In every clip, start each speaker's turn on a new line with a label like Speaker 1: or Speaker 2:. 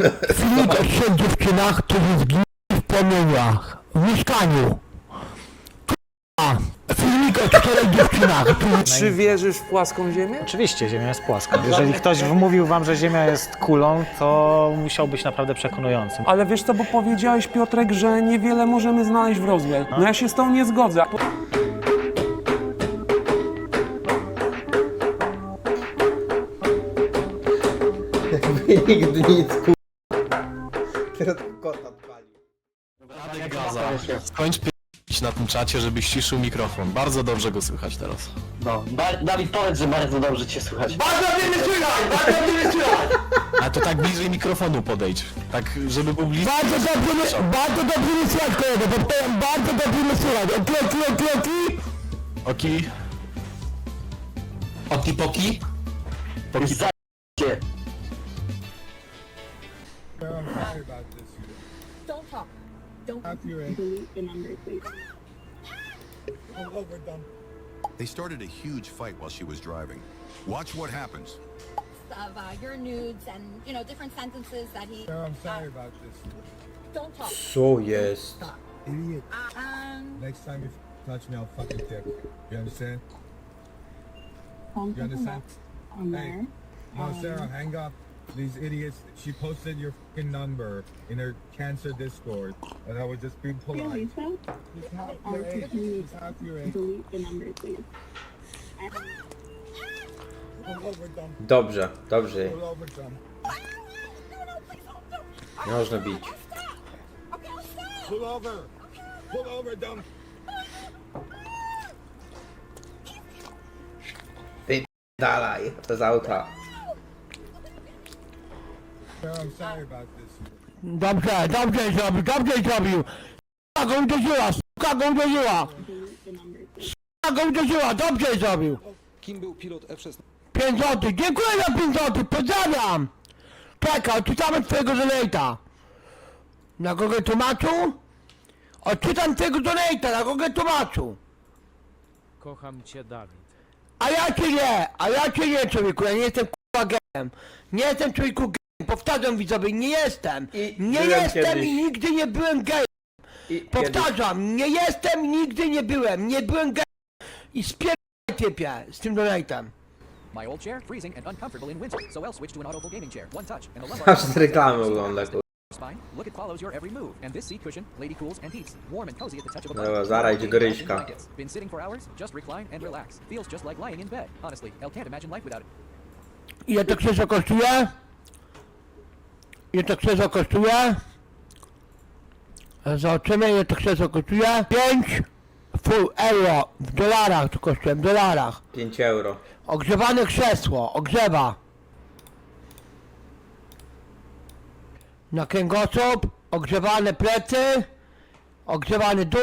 Speaker 1: O trzech dziewczynach, którzy zginęli w płomieniach. W mieszkaniu. K***a. Filmik o czterech dziewczynach, którzy...
Speaker 2: Czy wierzysz w płaską ziemię?
Speaker 3: Oczywiście, Ziemia jest płaska. Jeżeli ktoś wmówił wam, że Ziemia jest kulą, to musiał być naprawdę przekonującym.
Speaker 2: Ale wiesz co, bo powiedziałeś Piotrek, że niewiele możemy znaleźć w Roswell. No ja się z tą nie zgodzę. Po-
Speaker 4: Nigdy nic, ku...
Speaker 5: Gaza. Skończ p***ć na tym czacie, żebyś ciszył mikrofon. Bardzo dobrze go słychać teraz.
Speaker 6: No, Ba- Dawid, powiedz, że bardzo dobrze cię słychać.
Speaker 5: A to tak bliżej mikrofonu podejdź. Tak, żeby był bliżej.
Speaker 1: Bardzo dobrze, mnie- bardzo dobrze mnie słychać, kolego. Powtarzam, bardzo dobrze mnie słychać. Oki, oki, oki, oki.
Speaker 5: Oki. Oki poki. Poki
Speaker 6: Za cię.
Speaker 7: Don't talk. Don't delete the number, please.
Speaker 8: They started a huge fight while she was driving. Watch what happens.
Speaker 7: Of uh, your nudes and you know different sentences that he.
Speaker 9: I'm sorry about this.
Speaker 7: Don't talk.
Speaker 4: Co jest?
Speaker 9: Idiot.
Speaker 7: Um.
Speaker 9: Next time you touch me, I'll fucking tip. You understand? You understand? Hey.
Speaker 7: there.
Speaker 9: No, Sarah, hang up. These idiots. She posted your fucking number in her cancer Discord, and I was just being polite. She's half your age. She's half your age.
Speaker 7: Delete the number, please.
Speaker 9: Pull over, dumb.
Speaker 4: Dobrze, dobrze.
Speaker 9: Pull over, dumb.
Speaker 4: Nie można bić.
Speaker 9: Pull over. Pull over, dumb.
Speaker 4: Dalej, to z auta.
Speaker 1: Dobrze, dobrze zrobił, dobrze zrobił. Suka go uderzyła, suka go uderzyła. Suka go uderzyła, dobrze zrobił.
Speaker 10: Kim był pilot F-16?
Speaker 1: 5 złotych, dziękuję za 5 złotych, pozdrawiam. Czekaj, odczytamy twojego donate'a. Na kogo tłumaczył? Odczytam twojego donate'a, na kogo tłumaczył.
Speaker 3: Kocham cię, Dawid.
Speaker 1: A ja cię nie, a ja cię nie człowieku, ja nie jestem k***a gejem. Nie jestem człowieku gejem, powtarzam widzowie, nie jestem.
Speaker 4: I
Speaker 1: Nie
Speaker 4: byłem
Speaker 1: jestem
Speaker 4: kiedyś.
Speaker 1: i nigdy nie byłem gejem.
Speaker 4: I kiedyś...
Speaker 1: Powtarzam, nie jestem i nigdy nie byłem, nie byłem gejem. I spierdolę typie z tym donate'em.
Speaker 10: My old chair, freezing and uncomfortable in winter, so I'll switch to an audible gaming chair. One touch, and the lumbar
Speaker 4: Aż z reklamy ogląda, kur...
Speaker 10: spine. Look, it follows your every move. And this seat cushion, lady cools and heats. Warm and cozy at the touch of a
Speaker 4: Dobra,
Speaker 10: button.
Speaker 4: zaraz idzie do
Speaker 10: Warm
Speaker 4: Ryśka.
Speaker 10: blankets. Been sitting for hours? Just recline and relax. Feels just like lying in bed. Honestly, I can't imagine life without it.
Speaker 1: Ile to krzesło kosztuje? Ile to krzesło kosztuje? Zobaczymy ile to krzesło kosztuje. 5 full euro w dolarach to kosztuje, w dolarach.
Speaker 4: 5 euro.
Speaker 1: Ogrzewane krzesło, ogrzewa. Na kręgosłup, ogrzewane plecy, ogrzewany dół.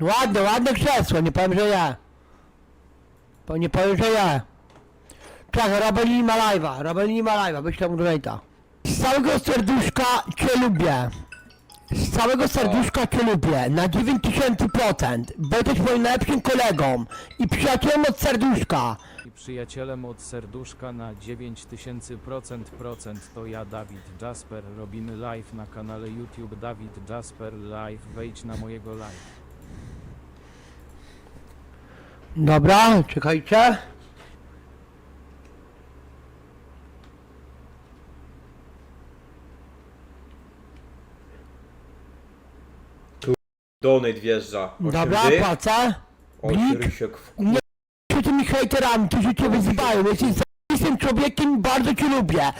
Speaker 1: Ładne, ładne krzesło, nie powiem, że. Bo nie powiem, że nie. Czekaj, Robelini ma live'a, Robelini ma live'a, wyślę mu donate'a. Z całego serduszka cię lubię. Z całego serduszka cię lubię, na 9000%. Będziesz moim najlepszym kolegą i przyjacielem od serduszka.
Speaker 3: I przyjacielem od serduszka na 9000% procent to ja, Dawid Jasper. Robimy live na kanale YouTube Dawid Jasper Live. Wejdź na mojego live.
Speaker 1: Dobra, czekajcie.
Speaker 4: Donate wjeżdża.
Speaker 1: Dobra, płacę. Blik.
Speaker 4: Rysiek w...
Speaker 1: Nie się tymi hejterami, którzy cię wyzywają. Jesteś zajebistym człowiekiem bardzo cię lubię.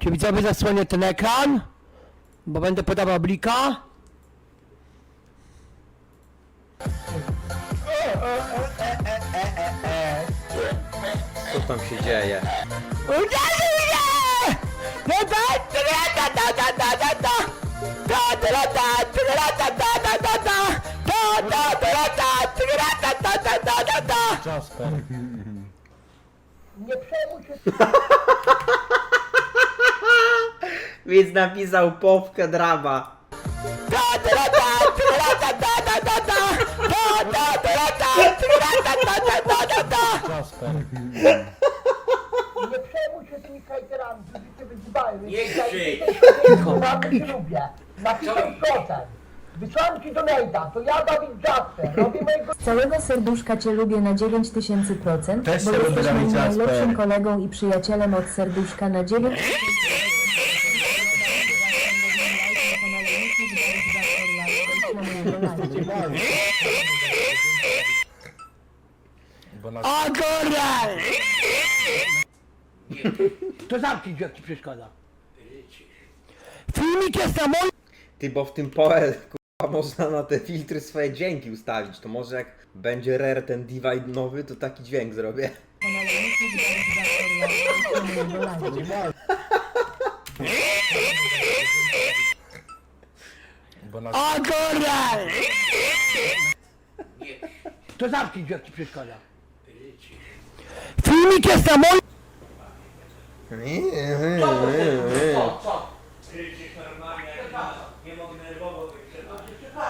Speaker 1: Czy widzowie zasłonię ten ekran? Bo będę podawał blika.
Speaker 4: Co tam się dzieje?
Speaker 1: Uderzył mnie! No tak, ta, ta, ta, ta, ta, ta, ta.
Speaker 3: Jasper.
Speaker 1: Nie przejmuj się. Więc napisał
Speaker 4: powkę drama.
Speaker 1: Jasper. Cię lubię. Na 1000%. Wysłałem ci donate'a, to ja Dawid Jasper, robię mojego...
Speaker 7: Z całego serduszka Cię lubię na 9000%,
Speaker 5: Też
Speaker 7: bo
Speaker 5: się lubię,
Speaker 7: jesteś moim
Speaker 5: Dawid Jasper.
Speaker 7: najlepszym kolegą i przyjacielem od serduszka na 9
Speaker 1: O kurwa! To zamknij drzwi, jak ci przeszkadza. Filmik jest na moim...
Speaker 4: Ty, bo w tym POL, kurwa, można na te filtry swoje dźwięki ustawić. To może jak będzie rare ten divide nowy, to taki dźwięk zrobię.
Speaker 1: O kurwa! To zamknij drzwi, jak ci przeszkadza. Filmik jest na moim...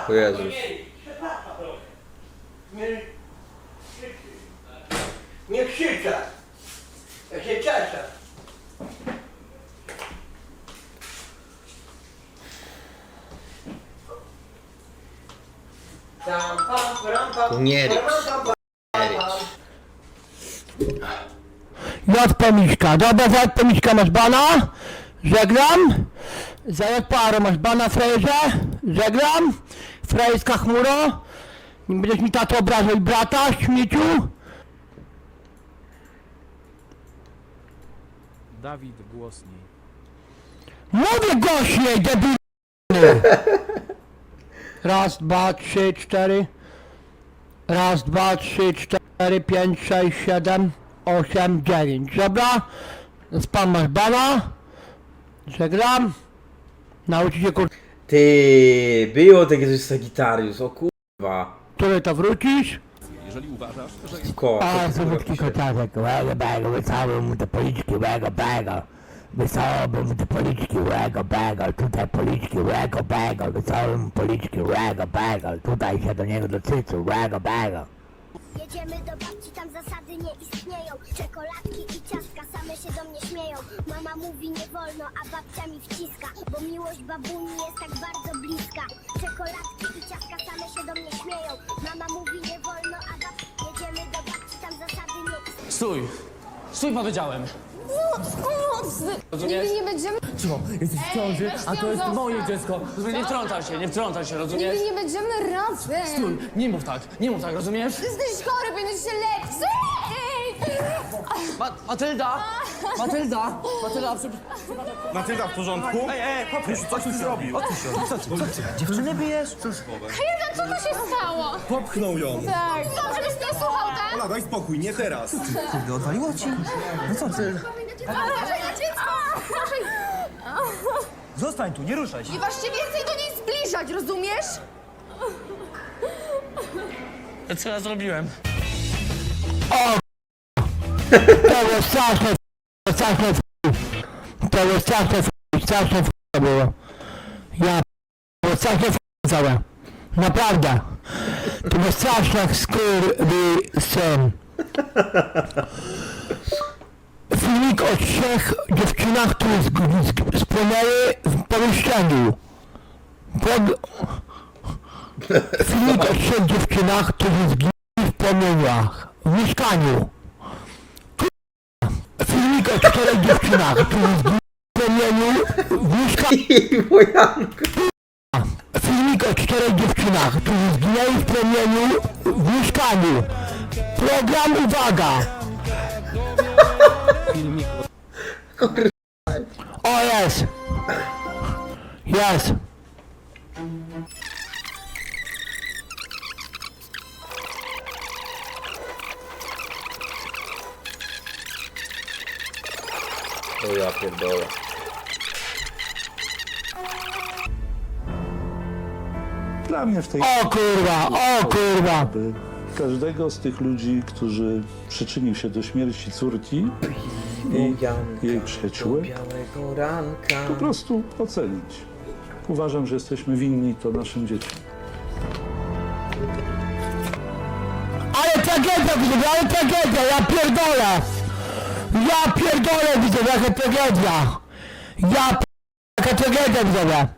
Speaker 4: O Jezus.
Speaker 1: Nie krzyczę! Ja się cieszę!
Speaker 4: Tu nie rycz.
Speaker 1: JP Miśka, dobra, za JP Miśka masz bana, żegnam. Za JP Aro masz bana frajerze, żegnam. Frajerska chmuro, nie będziesz mi tato obrażał i brata, śmieciu.
Speaker 3: Dawid głośniej.
Speaker 1: Mówię głośniej, debil. Raz, dwa, trzy, cztery. Raz, dwa, trzy, cztery, pięć, sześć, siedem, osiem, dziewięć. Dobra? Więc pan masz bana. Żegnam. Nauczycie kur...
Speaker 4: Ty, było takie coś Sagittarius, o kurwa.
Speaker 1: Który to wrócisz?
Speaker 4: Ko,
Speaker 1: A,
Speaker 4: co ty
Speaker 1: zobacz
Speaker 4: kurwa
Speaker 1: kotarek, łego bego, wysłałem mu te policzki, łego bego. Wysłałem mu te policzki, łego bego, tutaj policzki, łego bego, wysłałem mu policzki, łego bego, tutaj się do niego docyczył, łego bego.
Speaker 7: Jedziemy do babci, tam zasady nie istnieją. Czekoladki i ciastka same się do mnie śmieją. Mama mówi nie wolno, a babcia mi wciska Bo miłość babuni jest tak bardzo bliska. Czekoladki i ciastka same się do mnie śmieją. Mama mówi nie wolno, a babcia Jedziemy do babci, tam zasady nie istnieją.
Speaker 10: Stój! Stój powiedziałem!
Speaker 7: Nigdy nie będziemy,
Speaker 10: Cicho, jesteś w ciąży, a to jest moje dziecko. Nie wtrącaj się, nie wtrącaj się, rozumiesz?
Speaker 7: nie będziemy razem
Speaker 10: Stój, nie mów tak, nie mów tak, rozumiesz?
Speaker 7: Jesteś chory, będziesz się leczyć
Speaker 10: Ma Matylda! Matylda! Matylda, przepraszam.
Speaker 9: Matylda w porządku?
Speaker 10: Ej, ej, chłopie, co ty zrobił? Dziewczyny bijesz? Cóż,
Speaker 7: Co to się stało?
Speaker 9: Popchnął ją.
Speaker 7: Tak Co, żebyś nie słuchał, tak?
Speaker 9: Ola, daj spokój, nie teraz.
Speaker 10: kurde, odwaliło ci? No co ty?
Speaker 7: Uważaj dziecko! Uważaj!
Speaker 10: Zostań tu, nie ruszaj się.
Speaker 7: Nie waż się więcej do niej zbliżać, rozumiesz?
Speaker 10: Co ja zrobiłem?
Speaker 1: To było straszne, f- straszne, f- to było straszne, f- straszne f- to było. Ja, p- było straszne f- całe. Naprawdę. To było straszne syn. Filmik o trzech dziewczynach, które spłonęły w pomieszczeniu. Pod... Filmik o trzech dziewczynach, które zginęły w płomieniach. W mieszkaniu. Filmik o czterech dziewczynach, które zginęły w płomieniu w mieszkaniu.
Speaker 4: I Bojanko.
Speaker 1: Filmik o czterech dziewczynach, które zginęły w płomieniu w mieszkaniu. Program uwaga! O jest! Jest!
Speaker 4: O ja pierdolę.
Speaker 11: Dla mnie w tej
Speaker 1: O kurwa! O kurwa!
Speaker 11: każdego z tych ludzi, którzy przyczynił się do śmierci córki i jej przyjaciółek,
Speaker 4: białego ranka.
Speaker 11: po prostu ocenić. Uważam, że jesteśmy winni to naszym dzieciom.
Speaker 1: Ale tragedia, widzowie, ale tragedia, ja pierdolę! Ja pierdolę widzę, jaka tragedia! Ja p... jaka tragedia widzowie!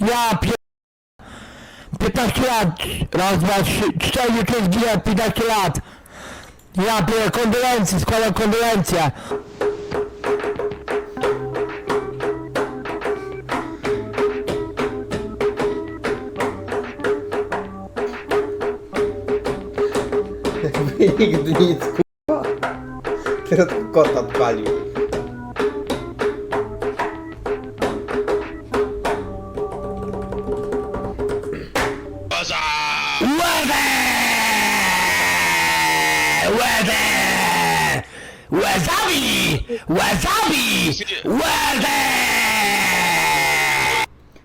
Speaker 1: Ja pier... 15 lat! Raz, dwa, trzy, cztery, pięć, zginę, 15 lat! Ja pier... kondolencje, składam kondolencje!
Speaker 4: Nigdy nic, kurwa. Teraz kota odpalił.
Speaker 1: Łebę! Łebę! Łezami!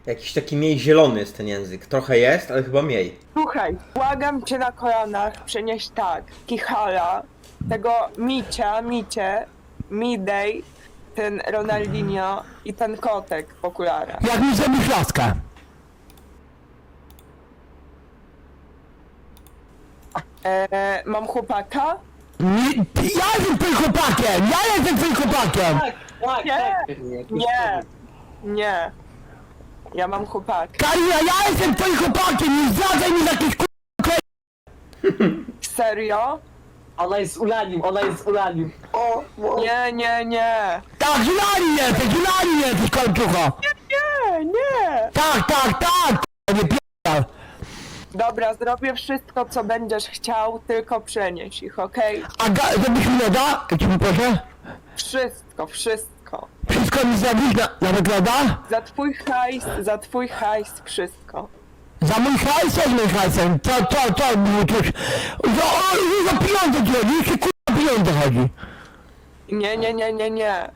Speaker 4: Jakiś taki mniej zielony jest ten język. Trochę jest, ale chyba mniej.
Speaker 12: Słuchaj, błagam cię na kolanach przenieść tak, Kichala, tego Micia, Micie, Midday, ten Ronaldinho i ten kotek w okularach.
Speaker 1: Jak mi zrobisz laskę?
Speaker 12: Eee, mam chłopaka?
Speaker 1: Nie, ja jestem twoim chłopakiem! Ja jestem twoim chłopakiem!
Speaker 12: Nie, nie, nie. Ja mam chłopaka.
Speaker 1: Karina, ja jestem twoim chłopakiem! Nie zdradzaj mi jakieś k***!
Speaker 12: Serio?
Speaker 6: Ona jest z Ulanim, ona jest z Ulanim.
Speaker 12: O, nie, nie, nie.
Speaker 1: Tak, Julani jesteś! Julani jesteś, kończucho!
Speaker 12: Nie, nie.
Speaker 1: Tak, tak, tak! k***a, Nie pierdol!
Speaker 12: Dobra, zrobię wszystko, co będziesz chciał, tylko przenieś ich, okej?
Speaker 1: A ga- zrobisz mi loda? Jak ci poproszę?
Speaker 12: Wszystko, wszystko.
Speaker 1: Wszystko mi zrobisz na, nawet loda?
Speaker 12: Za twój hajs, za twój hajs, wszystko.
Speaker 1: Za mój hajs, co z moim hajsem? Co, co, co? było coś? Za, o, za pieniądze ci chodzi, jeśli k***a pieniądze chodzi.
Speaker 12: Nie, nie, nie, nie, nie.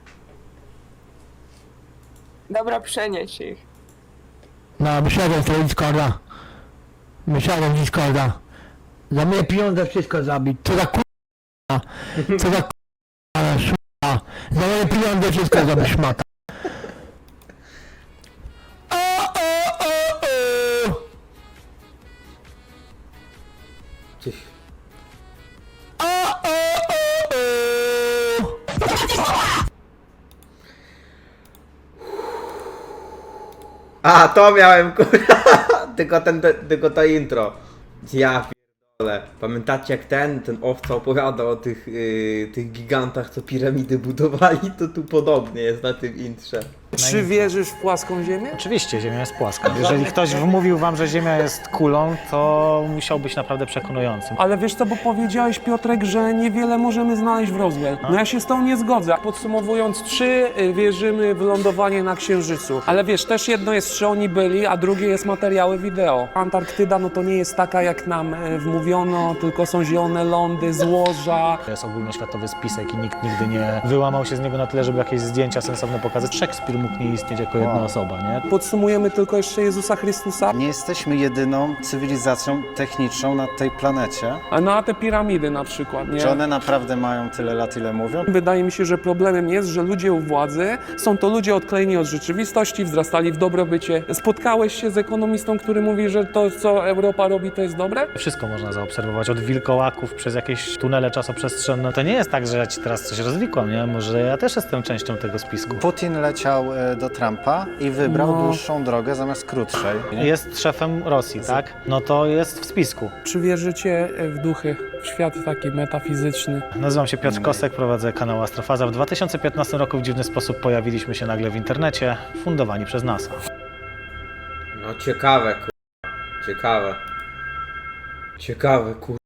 Speaker 12: Dobra, przenieś ich.
Speaker 1: No, wysiadam z tego Discorda. Wysiadam z Discorda. Za moje pieniądze wszystko zabić. Co za k***a. Co za. Za moje pieniądze wszystko zabić, szmata. O, o, o, o. O, o, o, o.
Speaker 4: A, to miałem, kurwa. tylko ten, te, tylko to intro. Ja pierdolę. Pamiętacie jak ten, ten owca opowiadał o tych, yy, tych gigantach, co piramidy budowali? To tu podobnie jest na tym intrze.
Speaker 2: Czy wierzysz w płaską ziemię?
Speaker 13: Oczywiście, Ziemia jest płaska. Jeżeli ktoś wmówił wam, że Ziemia jest kulą, to musiał być naprawdę przekonujący.
Speaker 2: Ale wiesz co, bo powiedziałeś Piotrek, że niewiele możemy znaleźć w Roswell. No ja się z tą nie zgodzę. Podsumowując, trzy y, wierzymy w lądowanie na Księżycu. Ale wiesz, też jedno jest, czy oni byli, a drugie jest materiały wideo. Antarktyda no to nie jest taka, jak nam y, wmówiono, tylko są zielone lądy, złoża.
Speaker 13: To jest ogólnoświatowy spisek i nikt nigdy nie wyłamał się z niego na tyle, żeby jakieś zdjęcia sensowne pokazać. Szekspir mógł nie istnieć jako jedna osoba, nie?
Speaker 2: Podsumujemy tylko jeszcze Jezusa Chrystusa.
Speaker 14: Nie jesteśmy jedyną cywilizacją techniczną na tej planecie.
Speaker 2: A no a te piramidy na przykład, nie?
Speaker 14: Czy one naprawdę mają tyle lat, ile mówią?
Speaker 2: Wydaje mi się, że problemem jest, że ludzie u władzy są to ludzie odklejeni od rzeczywistości, wzrastali w dobrobycie. Spotkałeś się z ekonomistą, który mówi, że to, co Europa robi, to jest dobre?
Speaker 13: Wszystko można zaobserwować, od wilkołaków przez jakieś tunele czasoprzestrzenne. To nie jest tak, że ja ci teraz coś rozwikłam, nie? Może ja też jestem częścią tego spisku.
Speaker 14: Putin leciał e, do Trumpa i wybrał
Speaker 2: No.
Speaker 14: dłuższą drogę zamiast krótszej.
Speaker 13: Jest szefem Rosji, tak? No to jest w spisku.
Speaker 2: Czy wierzycie w duchy, w świat taki metafizyczny?
Speaker 13: Nazywam się Piotr Kosek, prowadzę kanał Astrofaza. W 2015 roku w dziwny sposób pojawiliśmy się nagle w internecie, fundowani przez NASA.
Speaker 4: No ciekawe, kurwa. Ciekawe. Ciekawe, kurwa.